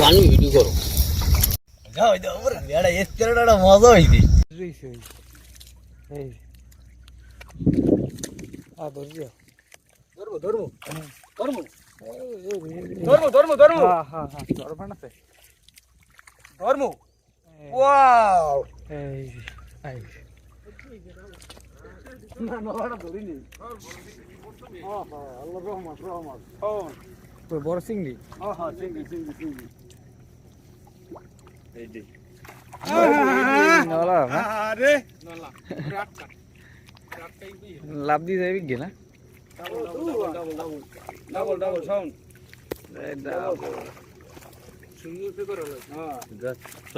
পানি ভিডিও করো। যাও যাও বেড়া এস্তেরটা মজা হইছে। এই আ ধরছি ধরবো ধরবো। ধরবো। ধর্ম ধরবো ধরবো হ্যাঁ হ্যাঁ হ্যাঁ ধরবা না ধরবো। ওয়াও। এই এই না না ওটা ধরিনি। আল্লাহ রহমত রহমত। ওই বড় চিংড়ি? হ্যাঁ হ্যাঁ চিংড়ি চিংড়ি চিংড়ি। এই যে আরে লাভ দিয়ে যাবি গে না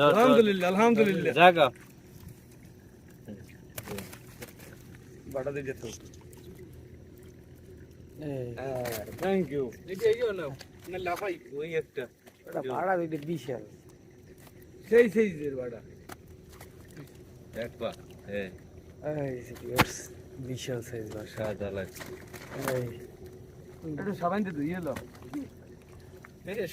আলহামদুলিল্লাহ। আলহামদুলিল্লাহ জায়গা বাটা দিয়ে যেত থ্যাংক ইউ এটা এই না না লাফাই। ওই একটা। এটা ভাড়া দিতে বিশাল। সেই সাইজের বাটা। হ্যাঁ। বিশাল সাইজ বাস সাবান দিয়ে এলো। এটা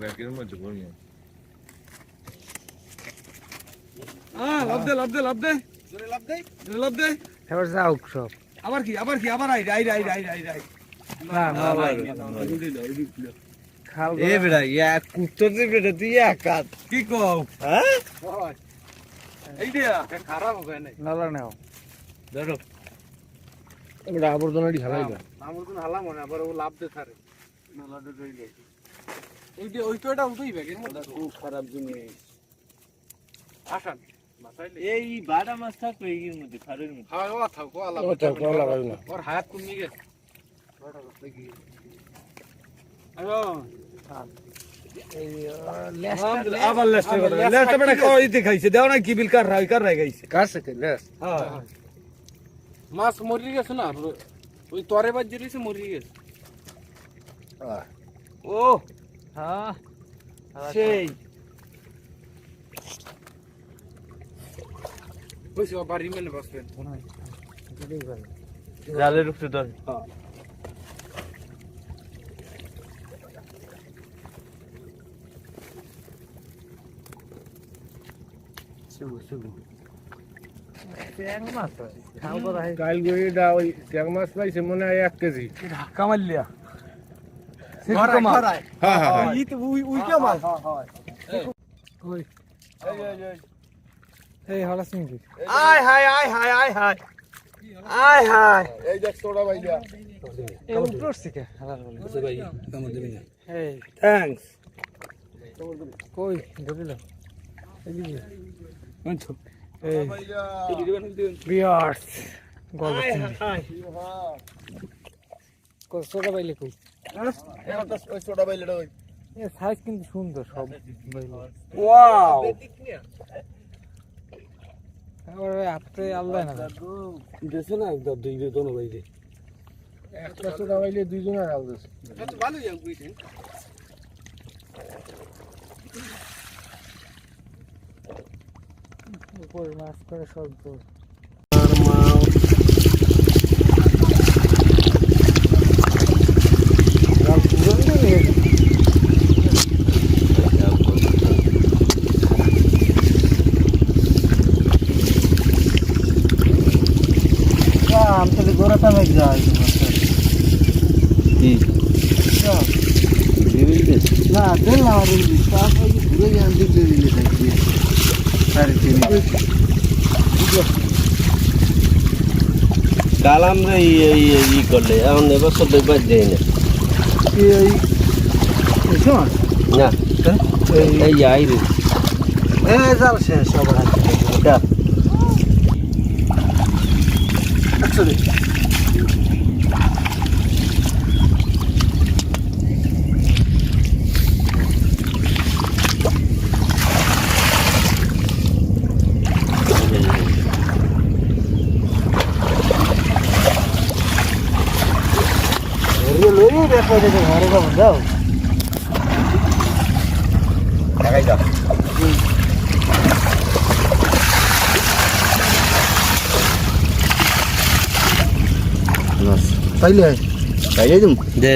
ব্যাগের মধ্যে ভরবো হ্যাঁ লাভ দে লাভ দে লাভ দে। জোরে লাভ দে। জোরে লাভ দে। এবার যাও সব। আবার কি আবার কি আবার আই আই আই আই আই আই না না খাল এ বেড়া ইয়া কুত্তর দি বেটা তুই কি কও? হ্যাঁ? এই দিয়া খারাপ হবে না। নলা নাও। ধরো। আবর্জনাটি হালাই না আবার ও লাভ দে থারে নালা দে রইলে এই যে ওই তো এটা উঠেই খুব খারাপ জিনিস। আসান এই বাড়া মাছ থাকবে এর মধ্যে খারের মধ্যে। হ্যাঁ ও থাকো। ওর হাত কমে গেছে বড় কথা কি আয়ো এই লেস্টার আবার লেস্টে করে লেস্টে বেটা কই দেখাইছে দেও না কি বিল কার রাই কার রাই গাইছে কাছে কে লেস হ্যাঁ মাছ মরি গেছে না ওই তরে বাজ জেরিছে মরি গেছে ও হ্যাঁ সেই কইছে বাড়ি মেলে বসবেন জালের উপরে ধর ট্যাং মাছ হয় হয় ওই ট্যাং মাছ পাইছে মনে হয় এক কেজি ধাক্কা মারলিয়া হ্যাঁ হ্যাঁ হ্যাঁ। ই তো উই উই কে? মাছ কই কই ধরিল আচ্ছা বিয়ার্স গল্প হায় কই? ছোটা সাইজ কিন্তু সুন্দর সব বাইলে। ওয়াও। আবার আপনি আল্লাহ না দেশে না দুই দোনো একটা ছোট বাইলে দুইজনের আল ভালো যাও বুঝছেন উপরে মাছ করে সব গোড়াটা মেঘ না দিল না তারপরে ঘুরে আমি দিকে দিলে কাল আমরা ই করলে। এখন এবার সব দেখবার যাই না। না এই এই রে জাল শেষ সবার হাতে। এটা লই ব্যাপারে ঘরে যাব যাও লাগাই দাও পাইলে তাইলে দিম দে।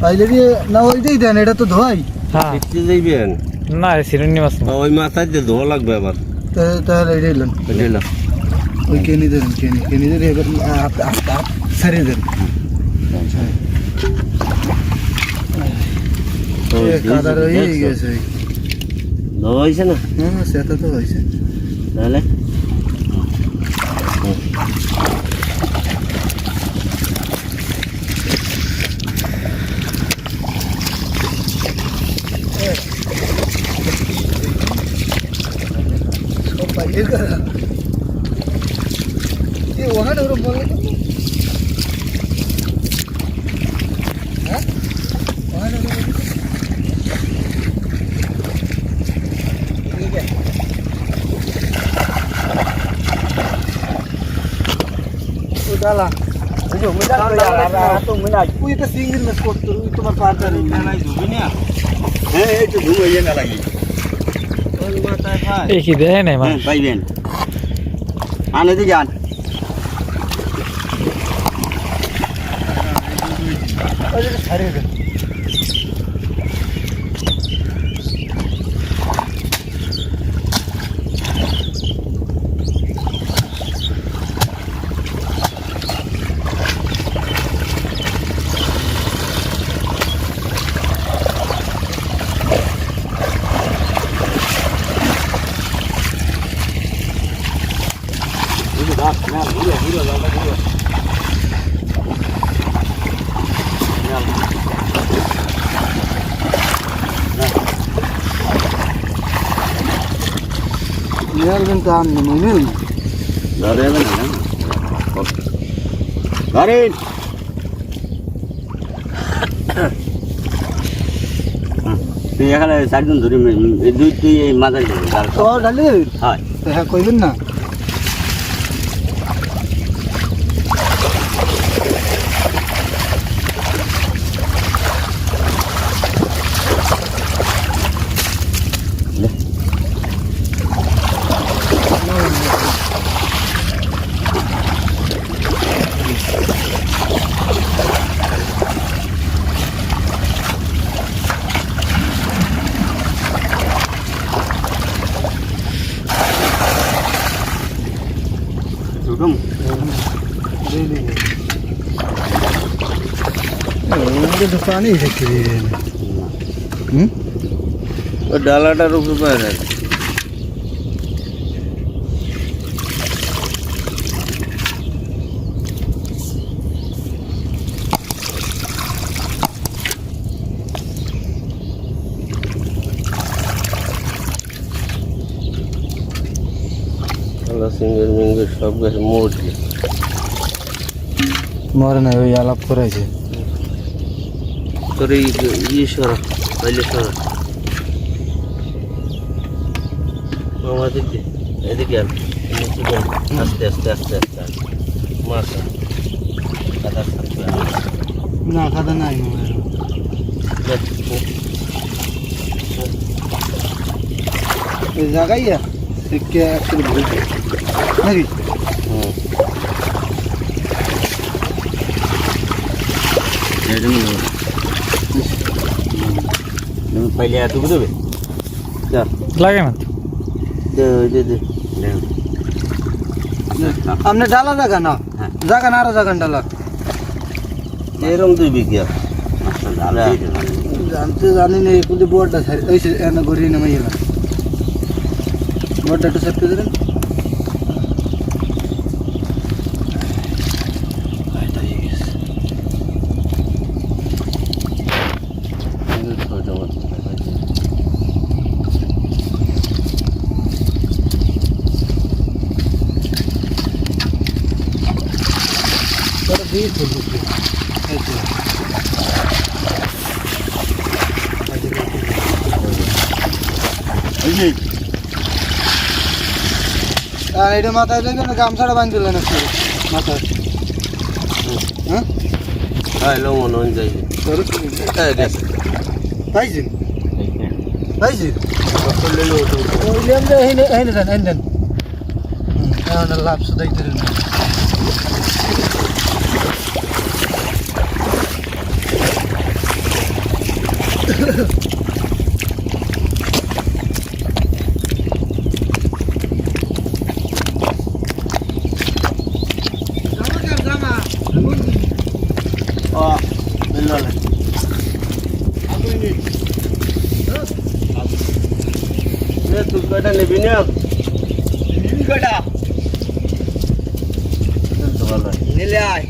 তাইলে দিয়ে না ওইটাই দেন এটা তো ধোয়াই। হ্যাঁ। যাইবেন না সিরুনি মাছ না। ওই মাথায় দিয়ে ধোয়া লাগবে আবার। তাহলে এটাই দেন বুঝলি ওই কেনি দেন কেনি কেনি দেন এবার সারিয়ে দেন এ, কাদার হয়ে গেছে ধোয়া হয়েছে না হ্যাঁ সেটা তো হয়েছে তাহলে সব বাইরে করা এ ওখানে ওরা বলে তো হ্যাঁ ওখানে ওরা বলে তো? ঠিক আছে ও আনে বুঝো মিডা তো यार তো মিডা তুই তো সিঙ্গেল ম্যাচ করতে তুই তোমার পার্টনার হ্যাঁ এই তো ঘুম হইয়া না লাগি ওই মাথায় খায় এই কি দেয় নাই মাছ হ্যাঁ পাইবেন আনে দি যান ওই ছাড়িয়ে দেন ইয়ার কিন্তু আম নেই ধরে যাবে না ধরেন তুই এখানে চারজন ধরে এই দুই তুই এই মাথায় ধরে জাল তো ডালি দেবেন হয় হ্যাঁ কইবেন না হুকুম কিন্তু পানি দেখতে হুম ওই ডালাটার উপরে পায় সিঙ্গের মিঙ্গের সব গেছে মোটলি মরে না ওই আলাপ করেছে তোর এই ইয়ে সরা পাইলে সরা আমাদের দিকে এদিকে আন নিচে যান। আস্তে আস্তে আস্তে আস্তে আস্তে মাছ আন। কাদার থাকবে আন। না খাদা নাই দেখ, এই জায়গায় থেকে একটু ভুলছে নাকি হুম। তুমি পাইলে এতটুকু দেবে লাগে না আপনি ডালা জায়গা না? হ্যাঁ। জায়গা না আরও জায়গা ডালা। এরকম দুই বিঘা। দিয়ে দেবে। জানতে জানি না কিন্তু বোর্ডটা ওই সে এনে ঘুরিয়ে নেমে গেলাম। বোর্ডটা একটু সেট করে দিলেন ওটা দিয়ে ফেলব এই তো। এই যে, আর এটা মাথায় দেখবেন গামছাটা বাঁধ দিলেন একটু মাথায়। হ্যাঁ? হ্যাঁ লো মনে হয় যাই পাইছেন পাইছেন করলে লো ওই লেন যে হেনে হেনে দেন। হেনে দেন লাভ সুদাই দিলেন এ তুই কয়টা নিবি না তো ভালো হয়। নিলে আয়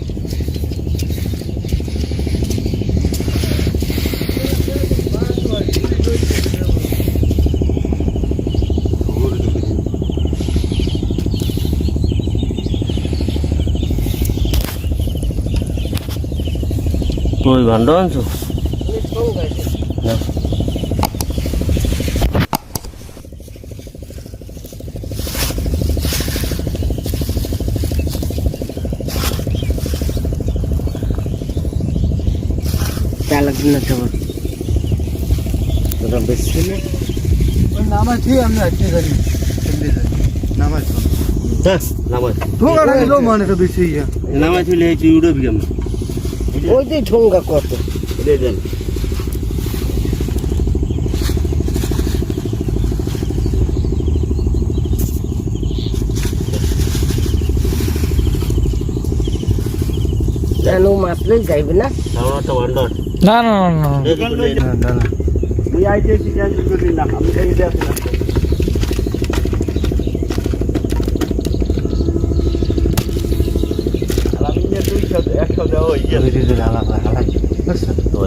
বেশি না নামাজ ঠিক আমি আজকে জানি। নামাজ। হ্যাঁ নামাজ। ঠোকা টাকা লো মানে তো বেশি ইয়া। নামাজ হলে এই চিউড়ো বিয়াম ওই যে ঠোঙ্গা কত? রে দেন কেন মাত্রই যাইবে না? ওয়ান্ডার না না না না তুই আইতে ক্যান্সেল করবি না। আমি দেখে আসলাম আর আমি নিয়ে দুই একশো দেওয়া হয়ে তো